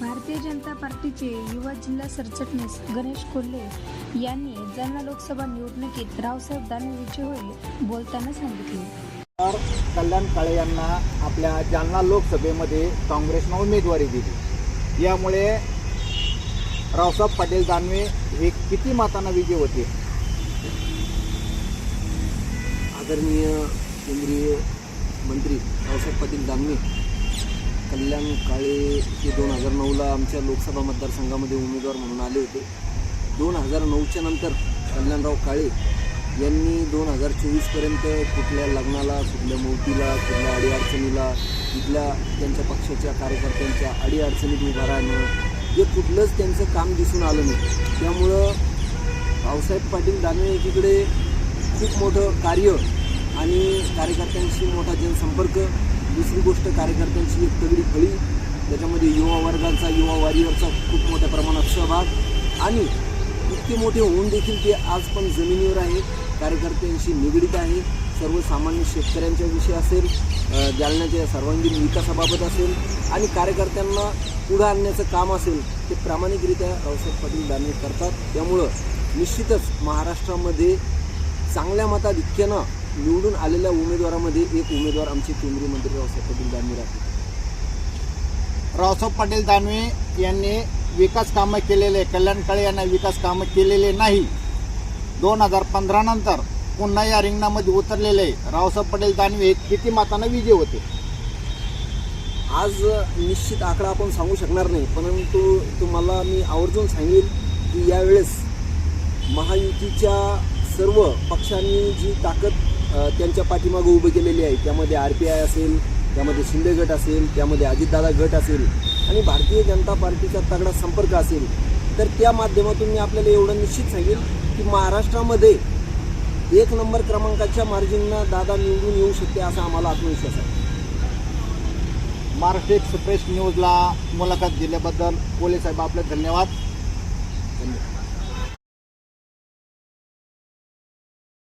भारतीय जनता पार्टीचे युवा जिल्हा सरचिटणीस गणेश कोल्हे यांनी जालना लोकसभा निवडणुकीत रावसाहेब दानवे विजय होईल बोलताना सांगितले. तर कल्याण काळे यांना आपल्या जालना लोकसभेमध्ये काँग्रेसनं उमेदवारी दिली. यामुळे रावसाहेब पाटील दानवे हे किती मतांना विजय होते? आदरणीय केंद्रीय मंत्री रावसाहेब पाटील दानवे कल्याण काळे हे दोन हजार नऊला आमच्या लोकसभा मतदारसंघामध्ये उमेदवार म्हणून आले होते. दोन हजार नऊच्या नंतर कल्याणराव काळे यांनी दोन हजार चोवीसपर्यंत कुठल्या लग्नाला कुठल्या मूर्तीला कुठल्या अडीअडचणीला तिथल्या त्यांच्या पक्षाच्या कार्यकर्त्यांच्या अडीअडचणीत उभा राहणं हे कुठलंच त्यांचं काम दिसून आलं नाही. त्यामुळं भाऊसाहेब पाटील दानवे एकीकडे खूप मोठं कार्य आणि कार्यकर्त्यांशी मोठा जनसंपर्क दुसरी गोष्ट कार्यकर्त्यांची एक तगडी फळी युवा युवा वारीवरचा खूप मोठ्या प्रमाणात सहभाग आणि इतके मोठे होऊन देखील ते आज पण जमिनीवर आहे. कार्यकर्त्यांशी निगडीत आहे. सर्वसामान्य शेतकऱ्यांच्या विषय असेल जालन्याच्या सर्वांगीण विकासाबाबत असेल आणि कार्यकर्त्यांना पुढं आणण्याचं काम असेल ते प्रामाणिकरित्या रावसाहेब पाटील दानवे करतात. त्यामुळं निश्चितच महाराष्ट्रामध्ये चांगल्या मताधिक्यानं निवडून आलेल्या उमेदवारामध्ये एक उमेदवार आमचे केंद्रीय मंत्री रावसाहेब पाटील दानवे राहतील. रावसाहेब पाटील दानवे यांनी विकास कामं केलेले कल्याण काळे यांना विकास कामं केलेले नाही. दोन हजार पंधरानंतर पुन्हा या रिंगणामध्ये उतरलेले रावसाहेब पाटील दानवे हे किती मतांना विजय होते? आज निश्चित आकडा आपण सांगू शकणार नाही परंतु तुम्हाला मी आवर्जून सांगेन की यावेळेस महायुतीच्या सर्व पक्षांनी जी ताकद त्यांच्या पाठीमागं उभं केलेली आहे त्यामध्ये आर पी आय असेल त्यामध्ये शिंदे गट असेल त्यामध्ये अजितदादा गट असेल आणि भारतीय जनता पार्टीचा तगडा संपर्क असेल तर त्या माध्यमातून मी आपल्याला एवढं निश्चित सांगेन की महाराष्ट्रामध्ये एक नंबर क्रमांकाच्या मार्जिननं दादा निवडून येऊ शकते असा आम्हाला आत्मविश्वास आहे. महाराष्ट्र एक्सप्रेस न्यूजला मुलाखत दिल्याबद्दल कोले साहेब आपले धन्यवाद. धन्यवाद.